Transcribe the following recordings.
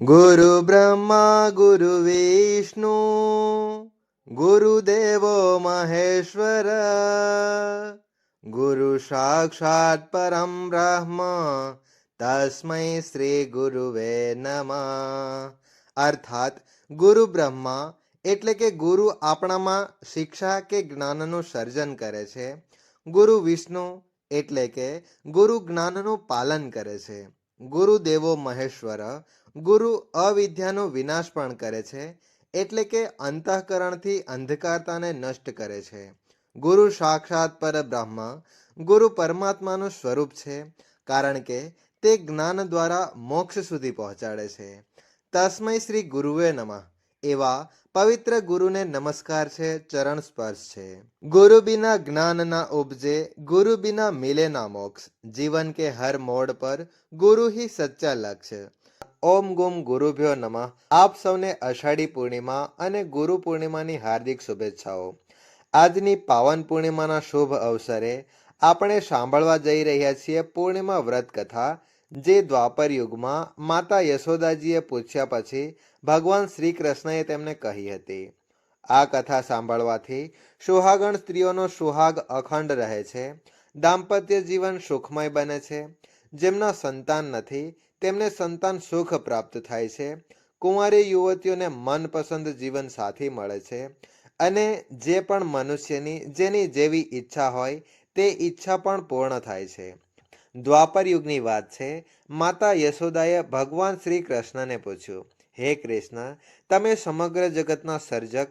ગુરુ બ્રહ્મા ગુરુ વિષ્ણુ ગુરુદેવો મહેશ્વર ગુરુ સાક્ષાત પરમ બ્રહ્મ તસ્મૈ શ્રી ગુરુવે નમઃ અર્થાત ગુરુ બ્રહ્મા એટલે કે ગુરુ આપણામાં શિક્ષા કે જ્ઞાનનું સર્જન કરે છે, ગુરુ વિષ્ણુ એટલે કે ગુરુ જ્ઞાનનું પાલન કરે છે ગુરુદેવો મહેશ્વર ગુરુ અવિદ્યાનો વિનાશ પણ કરે છે, એટલે કે અંતઃકરણથી અંધકારતાને નષ્ટ કરે છે. ગુરુ સાક્ષાત પરબ્રહ્મ ગુરુ પરમાત્માનું સ્વરૂપ છે, કારણ કે તે જ્ઞાન દ્વારા મોક્ષ સુધી પહોંચાડે છે. તસ્મૈ શ્રી ગુરુવે નમઃ. એવા પવિત્ર ગુરુને નમસ્કાર છે, ચરણ સ્પર્શ છે. ગુરુ બિના જ્ઞાન ઉપજે, ગુરુ બિના મિલે મોક્ષ. જીવન કે હર મોડ પર ગુરુ હી સચ્ચા લક્ષ્ય. ઓમ ગુમ ગુરુભ્યો નમઃ. આપ સૌને અષાઢી પૂર્ણિમા અને ગુરુ પૂર્ણિમાની હાર્દિક શુભેચ્છાઓ. આજની પાવન પૂર્ણિમાના શુભ અવસરે આપણે સાંભળવા જઈ રહ્યા છીએ પૂર્ણિમા વ્રત કથા, જે દ્વાપર યુગમાં માતા યશોદાજીએ પૂછ્યા પછી ભગવાન શ્રી કૃષ્ણએ તેમને કહી હતી. આ કથા સાંભળવાથી સુહાગણ સ્ત્રીઓનો સુહાગ અખંડ રહે છે, દાંપત્ય જીવન સુખમય બને છે. જેમના સંતાન નથી તેમને સંતાન સુખ પ્રાપ્ત થાય છે. કુંવારી યુવતીઓને મનપસંદ જીવન સાથી મળે છે અને જે પણ મનુષ્યની, જેની જેવી ઈચ્છા હોય, તે ઈચ્છા પણ પૂર્ણ થાય છે. દ્વાપર યુગની વાત છે. માતા યશોદાએ ભગવાન શ્રી કૃષ્ણને પૂછ્યું, હે કૃષ્ણ, તમે સમગ્ર જગતના સર્જક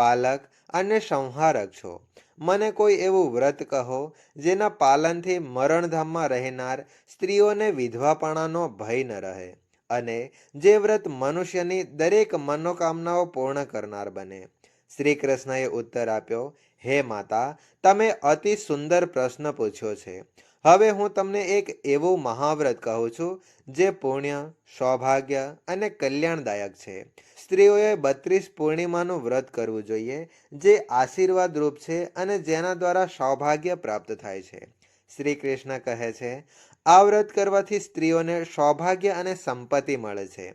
પાલક અને સંહારક છો. મને કોઈ એવું વ્રત કહો જેના પાલનથી મરણધામમાં રહેનાર સ્ત્રીઓને વિધવાપણાનો ભય ન રહે અને જે વ્રત મનુષ્યની દરેક મનોકામનાઓ પૂર્ણ કરનાર બને. શ્રી કૃષ્ણએ ઉત્તર આપ્યો, હે માતા, તમે અતિ સુંદર પ્રશ્ન પૂછ્યો છે. હવે હું તમને એક એવું મહાવ્રત કહું છું, જે પુણ્ય, સૌભાગ્ય અને કલ્યાણદાયક છે. સ્ત્રીઓએ બત્રીસ પૂર્ણિમાનું વ્રત કરવું જોઈએ, જે આશીર્વાદ રૂપ છે અને જેના દ્વારા સૌભાગ્ય પ્રાપ્ત થાય છે. શ્રી કૃષ્ણ કહે છે, આ વ્રત કરવાથી સ્ત્રીઓને સૌભાગ્ય અને સંપત્તિ મળે છે.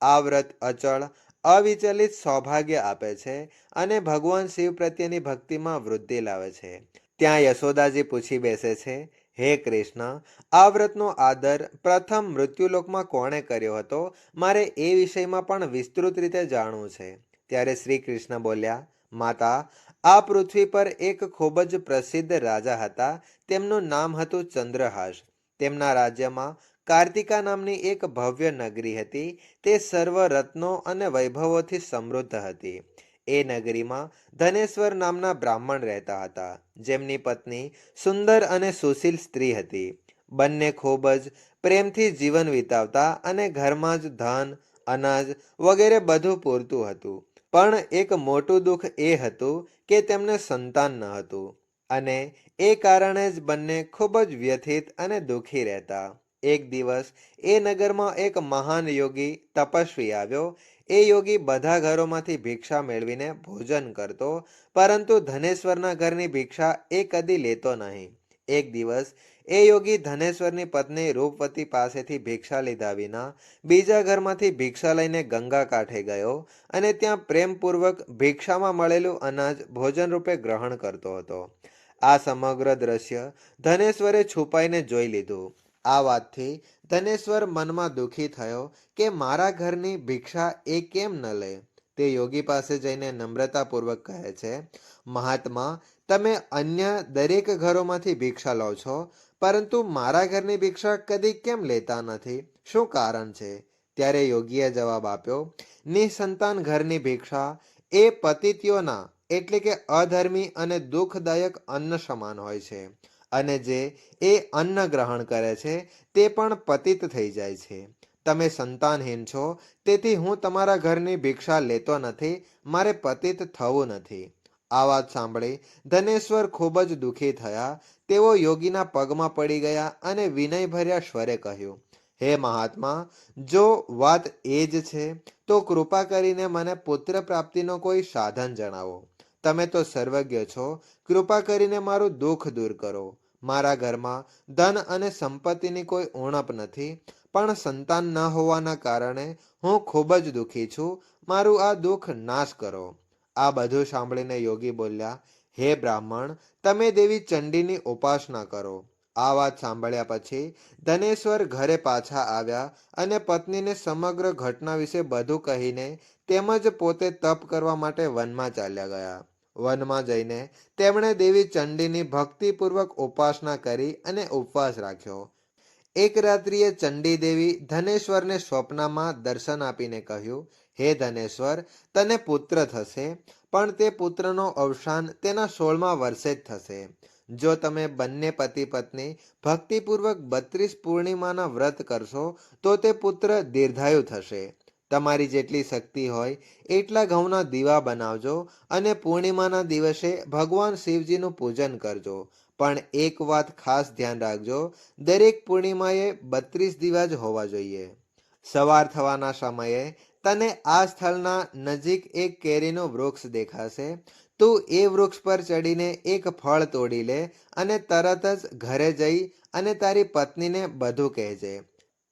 આ વ્રત અચળ, અવિચલિત સૌભાગ્ય આપે છે અને ભગવાન શિવ પ્રત્યેની ભક્તિમાં વૃદ્ધિ લાવે છે. ત્યાં યશોદાજી પૂછી બેસે છે હે કૃષ્ણ, આ વ્રતનો આદર પ્રથમ મૃત્યુલોકમાં કોણે કર્યો હતો? મારે એ વિષયમાં પણ વિસ્તૃત રીતે જાણવું છે. ત્યારે શ્રી કૃષ્ણ બોલ્યા, માતા, આ પૃથ્વી પર એક ખૂબ જ પ્રસિદ્ધ રાજા હતા. તેમનું નામ હતું ચંદ્રહાસ. તેમના રાજ્યમાં કાર્તિકા નામની એક ભવ્ય નગરી હતી. તે સર્વ રત્નો અને વૈભવોથી સમૃદ્ધ હતી. એ નગરીમાં ધનેશ્વર નામના બ્રાહ્મણ રહેતા હતા. જેમની પત્ની સુંદર અને સુશીલ સ્ત્રી હતી. બંને ખૂબ જ પ્રેમથી જીવન વિતાવતા અને ઘરમાં જ ધન, અનાજ વગેરે બધું પૂરતું હતું. પણ એક મોટું દુઃખ એ હતું કે તેમને સંતાન ન હતું અને એ કારણે જ બંને ખૂબ જ વ્યથિત અને દુઃખી રહેતા. એક દિવસ એ નગરમાં એક મહાન યોગી તપસ્વી આવ્યો એ યોગી બધા ઘરોમાંથી ભિક્ષા મેળવીને ભોજન કરતો, પરંતુ ધનેશ્વરના ઘરની ભિક્ષા એ કદી લેતો નહીં. એક દિવસ, એ યોગી ધનેશ્વરની પત્ની રૂપવતી પાસેથી ભિક્ષા લીધા વિના બીજા ઘરમાંથી ભિક્ષા લઈને ગંગા કાંઠે ગયો અને ત્યાં પ્રેમપૂર્વક ભિક્ષામાં મળેલું અનાજ ભોજન રૂપે ગ્રહણ કરતો હતો. આ સમગ્ર દ્રશ્ય ધનેશ્વરે છુપાઈને જોઈ લીધું. આ વાતથી ધનેશ્વર મનમાં દુઃખી થયો કે મારા ઘરની ભિક્ષા એ કેમ ન લે? તે યોગી પાસે જઈને નમ્રતાપૂર્વક કહે છે, મહાત્મા, તમે અન્ય દરેક ઘરોમાંથી ભિક્ષા લો છો, પરંતુ મારા ઘરની ભિક્ષા કદી કેમ લેતા નથી? શું કારણ છે? ત્યારે યોગીએ જવાબ આપ્યો, નિસંતાન ઘરની ભિક્ષા એ પતિતિઓના એટલે કે અધર્મી અને દુઃખદાયક અન્ન સમાન હોય છે. અને જે એ અન્ન ગ્રહણ કરે છે, તે પણ પતિત થઈ જાય છે. તમે સંતાનહીન છો, તેથી હું તમારા ઘરની ભિક્ષા લેતો નથી, મારે પતિત થવું નથી. આ વાત સાંભળી ધનેશ્વર ખૂબ જ દુઃખી થયા. તેઓ યોગીના પગમાં પડી ગયા અને વિનયભર્યા સ્વરે કહ્યું, હે મહાત્મા, જો વાત એ જ છે, તો કૃપા કરીને મને પુત્ર પ્રાપ્તિનો કોઈ સાધન જણાવો. તમે તો સર્વજ્ઞ છો, કૃપા કરીને મારું દુઃખ દૂર કરો. મારા ઘરમાં ધન અને સંપત્તિની કોઈ ઉણપ નથી, પણ સંતાન ન હોવાના કારણે હું ખૂબ જ દુઃખી છું. મારું આ દુઃખ નાશ કરો. આ બધું સાંભળીને યોગી બોલ્યા, હે બ્રાહ્મણ, તમે દેવી ચંડીની ઉપાસના કરો. આ વાત સાંભળ્યા પછી ધનેશ્વર ઘરે પાછા આવ્યા અને પત્નીને સમગ્ર ઘટના વિશે બધું કહીને તેમજ પોતે તપ કરવા માટે વનમાં ચાલ્યા ગયા. વનમાં જઈને તેમણે દેવી ચંડીની ભક્તિપૂર્વક ઉપાસના કરી અને ઉપવાસ રાખ્યો. એક રાત્રિએ ચંડી દેવી ધનેશ્વરને સ્વપ્નમાં દર્શન આપીને કહ્યું, હે ધનેશ્વર, તને પુત્ર થશે, પણ તે પુત્રનો અવસાન તેના સોળમા વર્ષે જ થશે. જો તમે બંને પતિ પત્ની ભક્તિપૂર્વક બત્રીસ પૂર્ણિમાના વ્રત કરશો, તો તે પુત્ર દીર્ઘાયુ થશે. તમારી જેટલી શક્તિ હોય, એટલા ઘઉંના દીવા બનાવજો અને પૂર્ણિમાના દિવસે ભગવાન શિવજીનું પૂજન કરજો. પણ એક વાત ખાસ ધ્યાન રાખજો, દરેક પૂર્ણિમાએ બત્રીસ દીવા જ હોવા જોઈએ. સવાર થવાના સમયે તને આ સ્થળના નજીક એક કેરીનું વૃક્ષ દેખાશે. તું એ વૃક્ષ પર ચડીને એક ફળ તોડી લે અને તરત જ ઘરે જઈ અને તારી પત્નીને બધું કહેજે.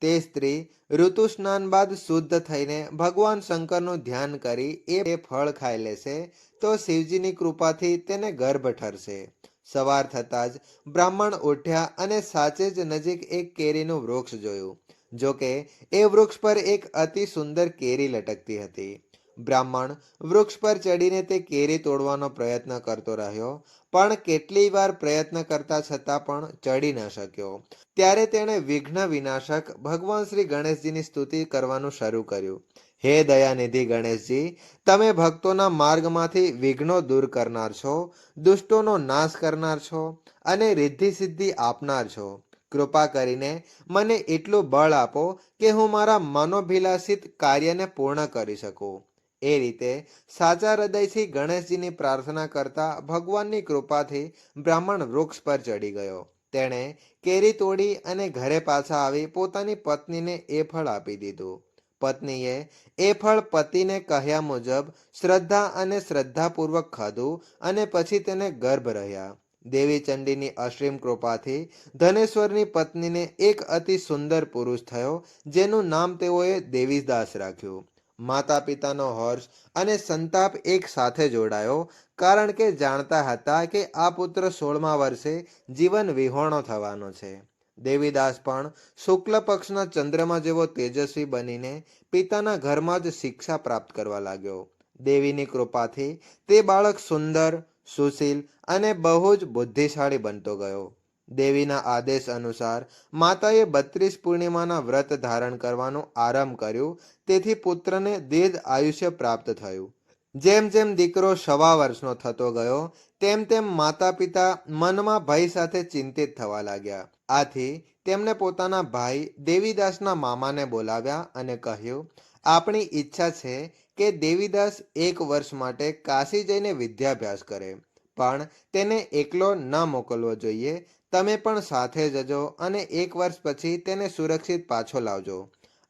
તે સ્ત્રી ઋતુ સ્નાન બાદ શુદ્ધ થઈને ભગવાન શંકરનું ધ્યાન કરી એ ફળ ખાઈ લેશે તો શિવજીની કૃપાથી તેને ગર્ભ ઠરશે. સવાર થતાં જ બ્રાહ્મણ ઉઠ્યા અને સાચે જ નજીક એક કેરીનું વૃક્ષ જોયું. જોકે એ વૃક્ષ પર એક અતિ સુંદર કેરી લટકતી હતી. બ્રાહ્મણ વૃક્ષ પર ચડીને તે કેરી તોડવાનો પ્રયત્ન કરતો રહ્યો, પણ કેટલી વાર પ્રયત્ન કરતા છતાં પણ ચડી ન શક્યો. ત્યારે તેણે વિઘ્ન વિનાશક ભગવાન શ્રી ગણેશજીની સ્તુતિ કરવાનું શરૂ કર્યું. હે દયાનિધિ ગણેશજી, તમે ભક્તોના માર્ગમાંથી વિઘ્નો દૂર કરનાર છો, દુષ્ટોનો નાશ કરનાર છો અને રિદ્ધિ સિદ્ધિ આપનાર છો. કૃપા કરીને મને એટલું બળ આપો કે હું મારા મનોભિલાષિત કાર્યને પૂર્ણ કરી શકું. એ રીતે સાચા હૃદયથી ગણેશજીની પ્રાર્થના કરતા ભગવાનની કૃપાથી બ્રાહ્મણ વૃક્ષ પર ચડી ગયો. તેણે કેરી તોડી અને ઘરે પાછા આવી પોતાની પત્નીને એ ફળ આપી દીધું. પત્નીએ એ ફળ પતિને કહ્યા મુજબ શ્રદ્ધા અને શ્રદ્ધાપૂર્વક ખાધું અને પછી તેને ગર્ભ રહ્યા. દેવી ચંડીની અસીમ કૃપાથી ધનેશ્વરની પત્નીને એક અતિ સુંદર પુરુષ થયો, જેનું નામ તેઓએ દેવીદાસ રાખ્યું. માતા પિતાનો હર્ષ અને સંતાપ એક સાથે જોડાયો, કારણ કે જાણતા હતા કે આ પુત્ર સોળમા વર્ષે જીવન વિહોણો થવાનો છે. દેવીદાસ પણ શુક્લ પક્ષના ચંદ્રમા જેવો તેજસ્વી બનીને પિતાના ઘરમાં જ શિક્ષા પ્રાપ્ત કરવા લાગ્યો. દેવીની કૃપાથી તે બાળક સુંદર, સુશીલ અને બહુ જ બુદ્ધિશાળી બનતો ગયો. દેવીના આદેશ અનુસાર માતાએ બત્રીસ પૂર્ણિમાના વ્રત ધારણ કરવાનું આરંભ કર્યું. તેથી પુત્રને દીર્ઘ આયુષ્ય પ્રાપ્ત થયું. જેમ જેમ દીકરો સવા વર્ષનો થતો ગયો, તેમ તેમ માતા પિતા મનમાં ભય સાથે ચિંતિત થવા લાગ્યા. આથી તેમણે પોતાના ભાઈ દેવીદાસના મામાને બોલાવ્યા અને કહ્યું, આપણી ઈચ્છા છે કે દેવીદાસ એક વર્ષ માટે કાશી જઈને વિદ્યાભ્યાસ કરે, પણ તેને એકલો ન મોકલવો જોઈએ. તમે પણ સાથે જજો અને એક વર્ષ પછી તેને સુરક્ષિત પાછો લાવજો.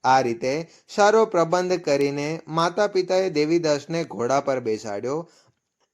આ રીતે સારો પ્રબંધ કરીને માતા પિતાએ દેવીદાસને ઘોડા પર બેસાડ્યો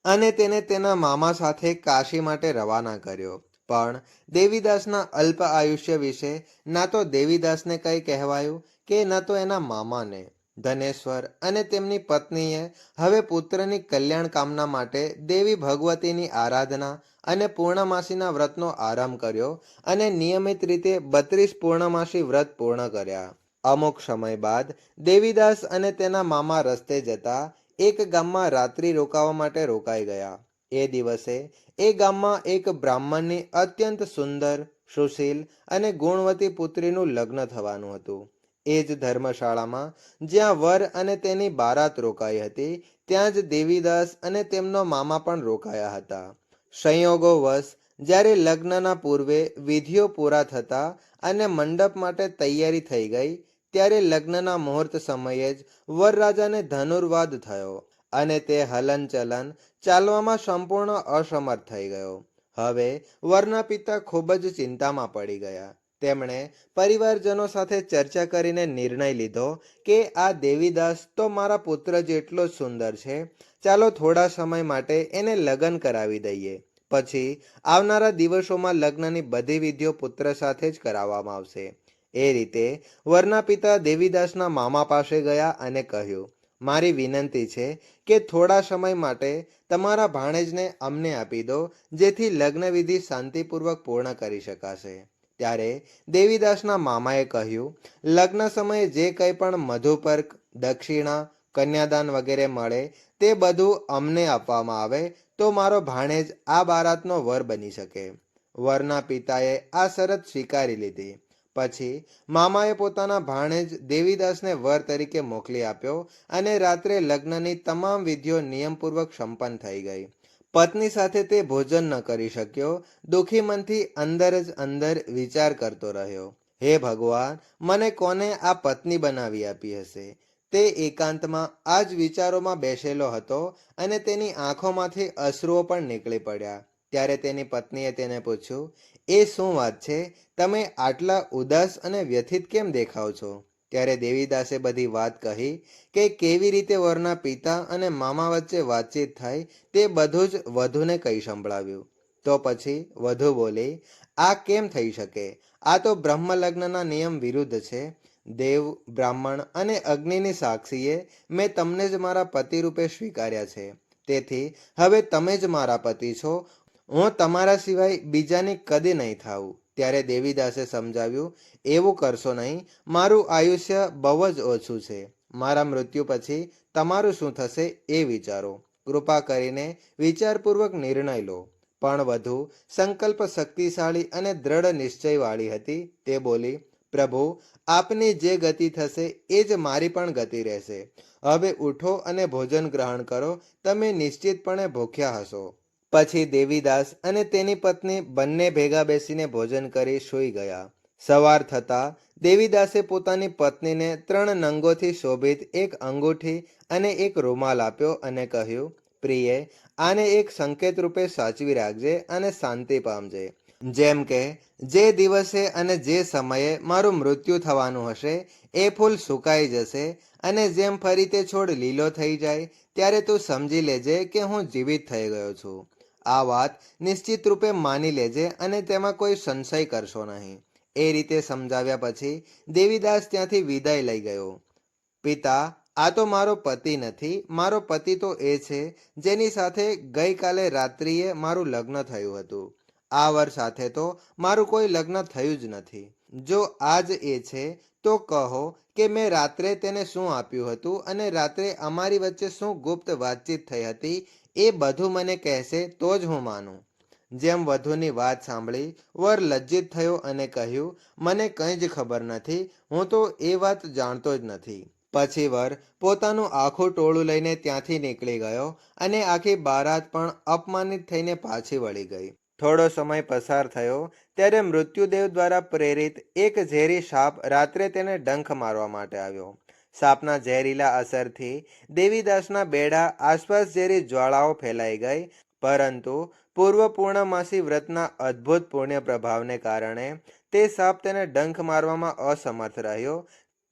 અને તેને તેના મામા સાથે કાશી માટે રવાના કર્યો. પણ દેવીદાસના અલ્પ આયુષ્ય વિશે ના તો દેવીદાસને કંઈ કહેવાયું કે ન તો એના મામાને. ધનેશ્વર અને તેમની પત્નીએ હવે પુત્રની કલ્યાણ કામના માટે દેવી ભગવતીની આરાધના અને પૂર્ણમાસીના વ્રતનો આરંભ કર્યો અને નિયમિત રીતે બત્રીસ પૂર્ણમાસી વ્રત પૂર્ણ કર્યા. અમુક સમય બાદ દેવીદાસ અને તેના મામા રસ્તે જતા એક ગામમાં રાત્રિ રોકાવા માટે રોકાઈ ગયા. એ દિવસે એ ગામમાં એક બ્રાહ્મણની અત્યંત સુંદર, સુશીલ અને ગુણવતી પુત્રીનું લગ્ન થવાનું હતું. એ જ ધર્મશાળામાં જ્યાં વર અને તેની બારાત રોકાઈ હતી, ત્યાં જ દેવીદાસ અને તેમનો મામા પણ રોકાયા હતા. સંયોગો વશ, જ્યારે લગ્નના પૂર્વે વિધિઓ પૂરા થતા અને મંડપ માટે તૈયારી થઈ ગઈ, ત્યારે લગ્નના મુહૂર્ત સમયે જ વરરાજાને ધનુર્વાદ થયો અને તે હલનચલન ચાલવામાં સંપૂર્ણ અસમર્થ થઈ ગયો. હવે વરના પિતા ખૂબ જ ચિંતામાં પડી ગયા. તેમણે પરિવારજનો સાથે ચર્ચા કરીને નિર્ણય લીધો કે આ દેવીદાસ તો મારા પુત્ર જેટલો જ સુંદર છે, ચાલો થોડા સમય માટે એને લગ્ન કરાવી દઈએ. પછી આવનારા દિવસોમાં લગ્નની બધી વિધિઓ પુત્ર સાથે જ કરાવવામાં આવશે. એ રીતે વરના પિતા દેવીદાસના મામા પાસે ગયા અને કહ્યું, મારી વિનંતી છે કે થોડા સમય માટે તમારા ભાણેજને અમને આપી દો, જેથી લગ્નવિધિ શાંતિપૂર્વક પૂર્ણ કરી શકાશે. ત્યારે દેવીદાસના મામાએ કહ્યું, લગ્ન સમયે જે કંઈ પણ મધુપર્ક, દક્ષિણા, કન્યાદાન વગેરે મળે તે બધું અમને આપવામાં આવે તો મારો ભાણેજ આ બારાતનો વર બની શકે. વરના પિતાએ આ શરત સ્વીકારી લીધી. પછી મામાએ પોતાના ભાણેજ દેવીદાસને વર તરીકે મોકલી આપ્યો અને રાત્રે લગ્નની તમામ વિધિઓ નિયમપૂર્વક સંપન્ન થઈ ગઈ. પત્ની સાથે તે ભોજન ન કરી શક્યો, દુઃખી મનથી અંદર જ અંદર વિચાર કરતો રહ્યો. હે ભગવાન, મને કોને આ પત્ની બનાવી આપી હશે? તે એકાંતમાં આ જ વિચારોમાં બેસેલો હતો અને તેની આંખોમાંથી અશ્રુઓ પણ નીકળી પડ્યા. ત્યારે તેની પત્નીએ તેને પૂછ્યું, એ શું વાત છે? તમે આટલા ઉદાસ અને વ્યથિત કેમ દેખાવ છો? ત્યારે દેવીદાસે બધી વાત કહી કે કેવી રીતે વરના પિતા અને મામા વચ્ચે વાતચીત થાય તે બધું જ વધુને કહી સંભળાવ્યું. તો પછી વધુ બોલી, આ કેમ થઈ શકે? આ તો બ્રહ્મલગ્નના નિયમ વિરુદ્ધ છે. દેવ, બ્રાહ્મણ અને અગ્નિની સાક્ષીએ મેં તમને જ મારા પતિ રૂપે સ્વીકાર્યા છે. તેથી હવે તમે જ મારા પતિ છો. હું તમારા સિવાય બીજાની કદી નહીં થાઉં. ત્યારે દેવીદાસે સમજાવ્યું, એવું કરશો નહીં, મારું આયુષ્ય બહુ જ ઓછું છે. મારા મૃત્યુ પછી તમારું શું થશે એ વિચારો. કૃપા કરીને વિચારપૂર્વક નિર્ણય લો. પણ વધુ સંકલ્પ શક્તિશાળી અને દ્રઢ નિશ્ચયવાળી હતી. તે બોલી, પ્રભુ, આપની જે ગતિ થશે એ જ મારી પણ ગતિ રહેશે. હવે ઉઠો અને ભોજન ગ્રહણ કરો. તમે નિશ્ચિતપણે ભૂખ્યા હશો. પછી દેવીદાસ અને તેની પત્ની બંને ભેગા બેસીને ભોજન કરી સૂઈ ગયા. સવાર થતાં દેવીદાસે પોતાની પત્નીને ત્રણ નંગોથી શોભિત એક અંગૂઠી અને એક રૂમાલ આપ્યો અને કહ્યું, પ્રિયે, આને એક સંકેત રૂપે સાચવી રાખજે અને શાંતિ પામજે. જેમ કે, જે દિવસે અને જે સમયે મારું મૃત્યુ થવાનું હશે, એ ફૂલ સુકાઈ જશે અને જેમ ફરી તે છોડ લીલો થઈ જાય, ત્યારે તું સમજી લેજે કે હું જીવિત થઈ ગયો છું. આ વાત નિશ્ચિત રૂપે માની લેજે અને તેમાં કોઈ સંશય કરશો નહીં. એ રીતે સમજાવ્યા પછી દેવીદાસ ત્યાંથી વિદાય લઈ ગયો. પિતા, આ તો મારો પતિ નથી. મારો પતિ તો એ છે જેની સાથે ગઈકાલે રાત્રિએ મારું લગ્ન થયું હતું. આ વર સાથે તો મારું કોઈ લગ્ન થયું જ નથી. જો આજ એ છે, તો કહો કે મેં રાત્રે તેને શું આપ્યું હતું અને રાત્રે અમારી વચ્ચે શું ગુપ્ત વાતચીત થઈ હતી એ બધું મને કહેશે તો જ હું માનું. જેમ વધુની વાત સાંભળી, વર લજ્જિત થયો અને કહ્યું, મને કંઈ જ ખબર નથી, હું તો એ વાત જાણતો જ નથી. પછી વર પોતાનું આખું ટોળું લઈને ત્યાંથી નીકળી ગયો અને આખી બારાત પણ અપમાનિત થઈને પાછી વળી ગઈ. થોડો સમય પસાર થયો, ત્યારે મૃત્યુદેવ દ્વારા પ્રેરિત એક ઝેરી સાપ રાત્રે તેને ડંખ મારવા માટે આવ્યો. સાપના ઝેરીલા અસરથી દેવીદાસના બેડા આસપાસ ઝેરી જ્વાળાઓ ફેલાઈ ગઈ. પરંતુ પૂર્વ પૂર્ણમાસી વ્રતના અદ્ભુત પુણ્ય પ્રભાવને કારણે તે સાપ તેને ડંખ મારવામાં અસમર્થ રહ્યો.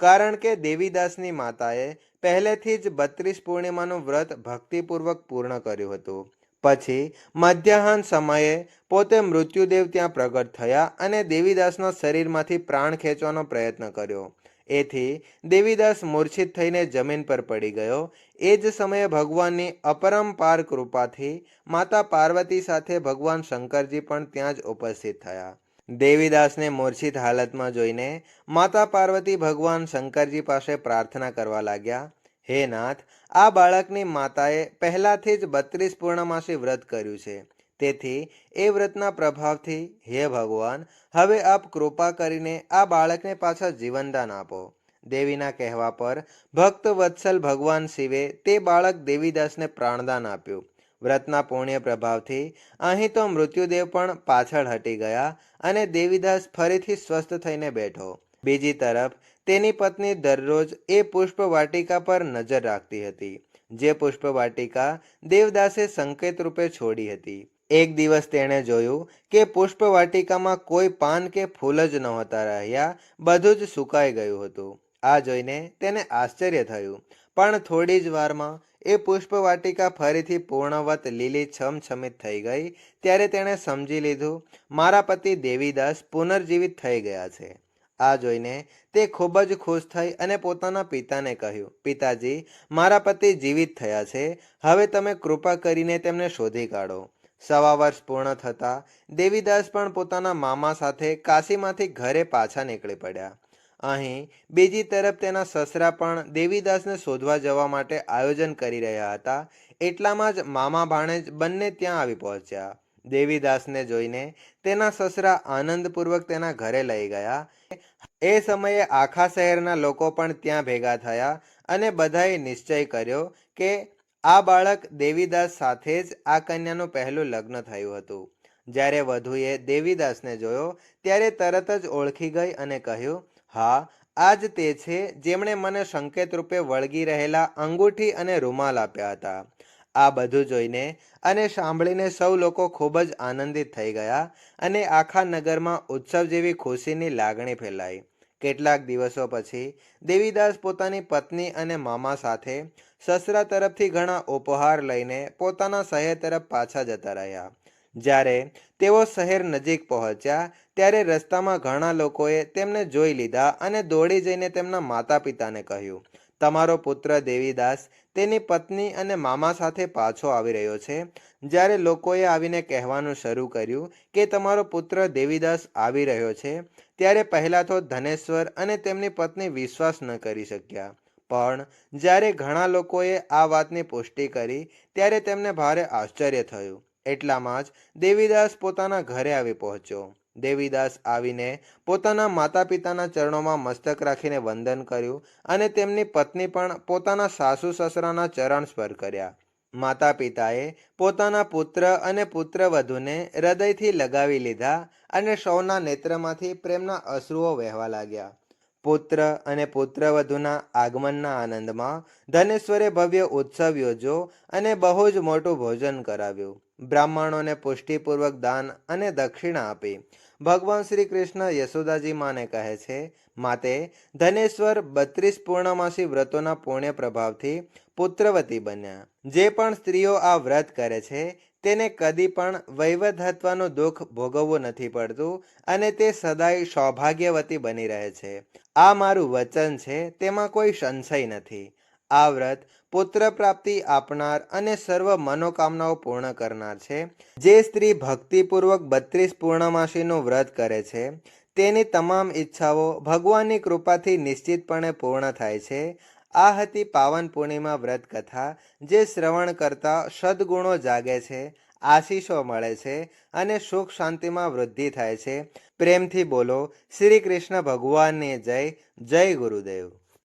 કારણ કે દેવીદાસની માતાએ પહેલેથી જ બત્રીસ પૂર્ણિમાનું વ્રત ભક્તિપૂર્વક પૂર્ણ કર્યું હતું. પછી મધ્યાહન સમયે પોતે મૃત્યુદેવ ત્યાં પ્રગટ થયા અને દેવીદાસના શરીરમાંથી પ્રાણ ખેંચવાનો પ્રયત્ન કર્યો. એથી દેવીદાસ મૂર્છિત થઈને જમીન પર પડી ગયો. એ જ સમયે ભગવાનની અપરંપાર કૃપાથી માતા પાર્વતી સાથે ભગવાન શંકરજી પણ ત્યાં જ ઉપસ્થિત થયા. દેવીદાસને મૂર્છિત હાલતમાં જોઈને માતા પાર્વતી ભગવાન શંકરજી પાસે પ્રાર્થના કરવા લાગ્યા, હે નાથ, આ બાળકની માતાએ પહેલાથી જ બત્રીસ પૂર્ણમાસી વ્રત કર્યું છે. તેથી એ વ્રતના પ્રભાવથી, હે ભગવાન, હવે આપ કૃપા કરીને આ બાળકને પાછા જીવનદાન આપો. દેવીના કહેવા પર, ભક્ત વત્સલ ભગવાન શિવે તે બાળક દેવીદાસને પ્રાણદાન આપ્યું. વ્રતના પુણ્ય પ્રભાવથી, અહીં તો મૃત્યુદેવ પણ પાછળ હટી ગયા અને દેવીદાસ ફરીથી સ્વસ્થ થઈને બેઠો. બીજી તરફ, તેની પત્ની દરરોજ એ પુષ્પ વાટિકા પર નજર રાખતી હતી, જે પુષ્પ વાટિકા દેવદાસે સંકેત રૂપે છોડી હતી. એક દિવસ તેણે જોયું કે પુષ્પ વાટિકામાં કોઈ પાન કે ફૂલ જ નહોતા રહ્યા, બધું જ સુકાઈ ગયું હતું. આ જોઈને તેને આશ્ચર્ય થયું. પણ થોડી જ વારમાં એ પુષ્પ વાટિકા ફરીથી પૂર્ણવત લીલી છમછમિત થઈ ગઈ. ત્યારે તેણે સમજી લીધું, મારા પતિ દેવીદાસ પુનર્જીવિત થઈ ગયા છે. આ જોઈને તે ખૂબ જ ખુશ થઈ અને પોતાના પિતાને કહ્યું, પિતાજી, મારા પતિ જીવિત થયા છે. હવે તમે કૃપા કરીને તેમને શોધી કાઢો. સવા વર્ષ પૂર્ણ થતાં દેવીદાસ પણ પોતાના મામા સાથે કાશીમાંથી ઘરે પાછા નીકળી પડ્યા. અહીં બીજી તરફ તેના સસરા પણ દેવીદાસને શોધવા જવા માટે આયોજન કરી રહ્યા હતા. એટલામાં જ મામા ભાણેજ બંને ત્યાં આવી પહોંચ્યા. દેવીદાસને જોઈને તેના સસરા આનંદપૂર્વક તેના ઘરે લઈ ગયા. એ સમયે આખા શહેરના લોકો પણ ત્યાં ભેગા થયા અને બધાએ નિશ્ચય કર્યો કે આ બાળક દેવીદાસ સાથે જ આ કન્યાનું પહેલું લગ્ન થયું હતું. જ્યારે વધુએ દેવીદાસને જોયો, ત્યારે તરત જ ઓળખી ગઈ અને કહ્યું, હા આ જ તે છે જેમણે મને સંકેત રૂપે વળગી રહેલા અંગૂઠી અને રૂમાલ આપ્યા હતા. આ બધું જોઈને અને સાંભળીને સૌ લોકો ખૂબ જ આનંદિત થઈ ગયા અને આખા નગરમાં ઉત્સવ જેવી ખુશીની લાગણી ફેલાઈ. કેટલાક દિવસો પછી દેવીદાસ પોતાની પત્ની અને મામા સાથે સસરા તરફથી ઘણા ઉપહાર લઈને પોતાના શહેર તરફ પાછા જતા રહ્યા. જ્યારે તેઓ શહેર નજીક પહોંચ્યા, ત્યારે રસ્તામાં ઘણા લોકોએ તેમને જોઈ લીધા અને દોડી જઈને તેમના માતા પિતાને કહ્યું, તમારો પુત્ર દેવીદાસ તેની પત્ની અને મામા સાથે પાછો આવી રહ્યો છે. જ્યારે લોકોએ આવીને કહેવાનું શરૂ કર્યું કે તમારો પુત્ર દેવીદાસ આવી રહ્યો છે, ત્યારે પહેલાં તો ધનેશ્વર અને તેમની પત્ની વિશ્વાસ ન કરી શક્યા. પણ જ્યારે ઘણા લોકોએ આ વાતની પુષ્ટિ કરી, ત્યારે તેમને ભારે આશ્ચર્ય થયું. એટલામાં જ દેવીદાસ પોતાના ઘરે આવી પહોંચ્યો. દેવીદાસ આવીને પોતાના માતા પિતાના ચરણોમાં મસ્તક રાખીને વંદન કર્યું અને તેમની પત્ની પણ પોતાના સાસુ સસરાના ચરણ સ્પર્શ કર્યા. માતા પિતાએ પોતાના પુત્ર અને પુત્રવધૂને હૃદયથી લગાવી લીધા અને સૌના નેત્રમાંથી પ્રેમના અશ્રુઓ વહેવા લાગ્યા. પુત્ર અને પુત્રવધુના આગમનના આનંદમાં ધનેશ્વરે ભવ્ય ઉત્સવ યોજ્યો અને બહુ જ મોટું ભોજન કરાવ્યું. બ્રાહ્મણોને પુષ્ટિપૂર્વક દાન અને દક્ષિણા આપી. ભગવાન શ્રી કૃષ્ણ યશોદાજી માને કહે છે, માતે, ધનેશ્વર બત્રીસ પૂર્ણમાસી વ્રતોના પુણ્ય પ્રભાવથી પુત્રવતી બન્યા. જે પણ સ્ત્રીઓ આ વ્રત કરે છે તેને કદી પણ વૈવધત્વનું દુઃખ ભોગવવું નથી પડતું અને તે સદાય સૌભાગ્યવતી બની રહે છે. આ મારું વચન છે, તેમાં કોઈ સંશય નથી. આ વ્રત પુત્ર પ્રાપ્તિ આપનાર અને સર્વ મનોકામનાઓ પૂર્ણ કરનાર છે. જે સ્ત્રી ભક્તિપૂર્વક બત્રીસ પૂર્ણમાસીનું વ્રત કરે છે, તેની તમામ ઈચ્છાઓ ભગવાનની કૃપાથી નિશ્ચિતપણે પૂર્ણ થાય છે. આ હતી પાવન પૂર્ણિમા વ્રત કથા જે શ્રવણ કરતા સદગુણો જાગે છે, આશીષો મળે છે અને સુખ શાંતિમાં વૃદ્ધિ થાય છે. પ્રેમથી બોલો, શ્રી કૃષ્ણ ભગવાનને જય જય ગુરુદેવ.